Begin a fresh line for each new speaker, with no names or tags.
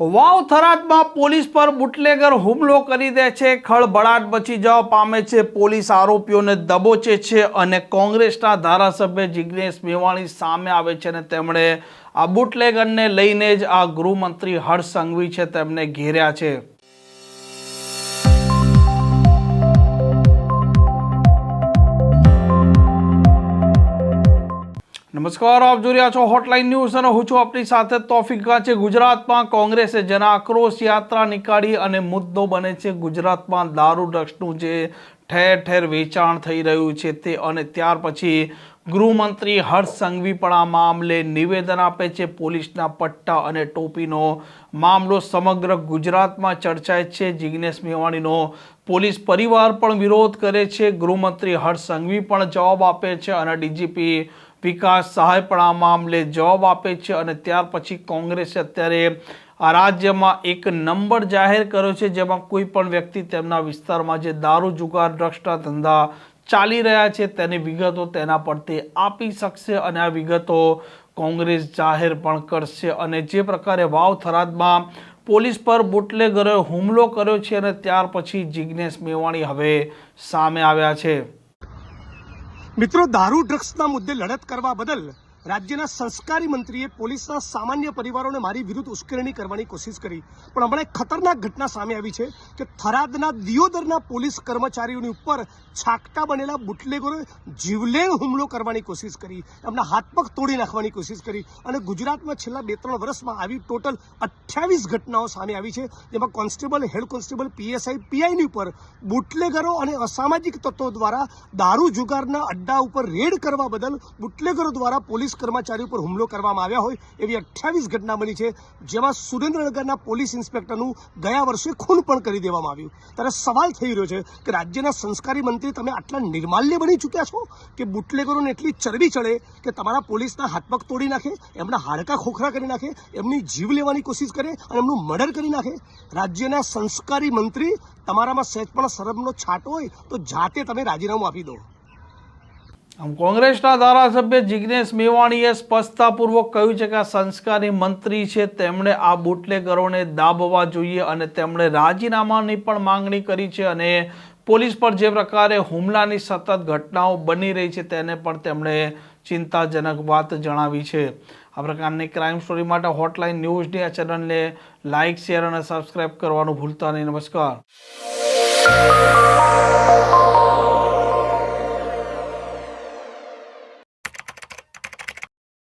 વાવ થરાદમાં police પર bootlegger હુમલો કરી દે છે ખળભળાટ બચી જવા પામે છે, પોલીસ આરોપીઓને દબોચે છે અને કોંગ્રેસના ધારાસભ્ય જિગ્નેશ મેવાણી સામે આવે છે અને તેમણે આ બુટલેગરને લઈને જ આ ગૃહમંત્રી હર્ષ સંઘવી છે, તેમને ઘેર્યા છે. નમસ્કાર, આપ જોઈ રહ્યા છો હોટલાઇન ન્યૂઝ અને હું છું આપની સાથે તોફિક ગાંચે ગુજરાતમાં કોંગ્રેસે જન આક્રોશ યાત્રા નીકાળી અને મુદ્દો બને છે. ગુજરાતમાં દારૂ ડ્રગ્સનું જે ઠેર ઠેર વેચાણ થઈ રહ્યું છે તે અને ત્યાર પછી ગૃહમંત્રી હર્ષ સંઘવી પણ આ મામલે નિવેદન આપે છે. પોલીસના પટ્ટા અને ટોપીનો મામલો સમગ્ર ગુજરાતમાં ચર્ચાય છે. જિગ્નેશ મેવાણીનો પોલીસ પરિવાર પણ વિરોધ કરે છે. ગૃહમંત્રી હર્ષ સંઘવી પણ જવાબ આપે છે અને ડીજીપી વિકાસ સહાય પણ આ મામલે જવાબ આપે છે અને ત્યાર પછી કોંગ્રેસે અત્યારે આ રાજ્યમાં એક નંબર જાહેર કર્યો છે, જેમાં કોઈ પણ વ્યક્તિ તેમના વિસ્તારમાં જે દારૂ, જુગાર ડ્રગ્સના ધંધા ચાલી રહ્યા છે, તેની વિગતો તેના પર તે આપી શકશે અને આ વિગતો કોંગ્રેસ જાહેર પણ કરશે. અને જે પ્રકારે વાવ થરાદમાં પોલીસ પર બુટલેગરોએ હુમલો કર્યો છે અને ત્યાર પછી જિજ્ઞેશ મેવાણી હવે સામે આવ્યા છે.
મિત્રો દારૂ ડ્રગ્સના મુદ્દે લડત કરવા બદલ રાજ્યના સંસ્કારી મંત્રીએ પોલીસના સામાન્ય પરિવારોને મારી વિરુદ્ધ ઉશ્કેરણી કરવાની કોશિશ કરી. પણ હમણાં એક ખતરનાક ઘટના સામે આવી છે કે થરાદના દિયોદરના પોલીસ કર્મચારીઓની ઉપર છાકટા બનેલા બુટલેગરોએ જીવલેણ હુમલો કરવાની કોશિશ કરી, એમના હાથ પગ તોડી નાખવાની કોશિશ કરી અને ગુજરાતમાં છેલ્લા બે ત્રણ વર્ષમાં આવી ટોટલ અઠ્યાવીસ ઘટનાઓ સામે આવી છે, જેમાં કોન્સ્ટેબલ, હેડ કોન્સ્ટેબલ, પીએસઆઈ, પીઆઈની ઉપર બુટલેગરો અને અસામાજિક તત્વો દ્વારા દારૂ જુગારના અડ્ડા ઉપર રેડ કરવા બદલ બુટલેગરો દ્વારા પોલીસ કર્મચારી ઉપર હુમલો કરવામાં આવ્યા હોય એવી અઠ્યાવીસ ઘટના બની છે, જેમાં સુરેન્દ્રનગરના પોલીસ ઇન્સ્પેક્ટરનું ગયા વર્ષે ખૂન પણ કરી દેવામાં આવ્યું. ત્યારે સવાલ થઈ રહ્યો છે કે રાજ્યના સંસ્કારી મંત્રી તમે આટલા નિર્માલ્ય બની ચૂક્યા છો? કે બુટલેગરોને એટલી ચરબી ચડે કે તમારા પોલીસના હાથ પગ તોડી નાખે, એમના હાડકા ખોખરા કરી નાખે, એમની જીવ લેવાની કોશિશ કરે અને એમનું મર્ડર કરી નાખે? રાજ્યના સંસ્કારી મંત્રી તમારામાં સહેજ પણ શરમનો છાંટો હોય તો જાતે તમે રાજીનામું આપી દો.
આમ કોંગ્રેસના ધારાસભ્ય જિગ્નેશ મેવાણીએ સ્પષ્ટતાપૂર્વક કહ્યું છે કે આ સંસ્કારી મંત્રી છે, તેમણે આ બુટલેગરોને દાબવા જોઈએ અને તેમણે રાજીનામાની પણ માંગણી કરી છે અને પોલીસ પર જે પ્રકારે હુમલાની સતત ઘટનાઓ બની રહી છે, તેને પણ તેમણે ચિંતાજનક વાત જણાવી છે. આ પ્રકારની ક્રાઇમ સ્ટોરી માટે હોટલાઇન ન્યૂઝની આ ચેનલને લાઇક શેર અને સબસ્ક્રાઇબ કરવાનું ભૂલતા નહીં. નમસ્કાર.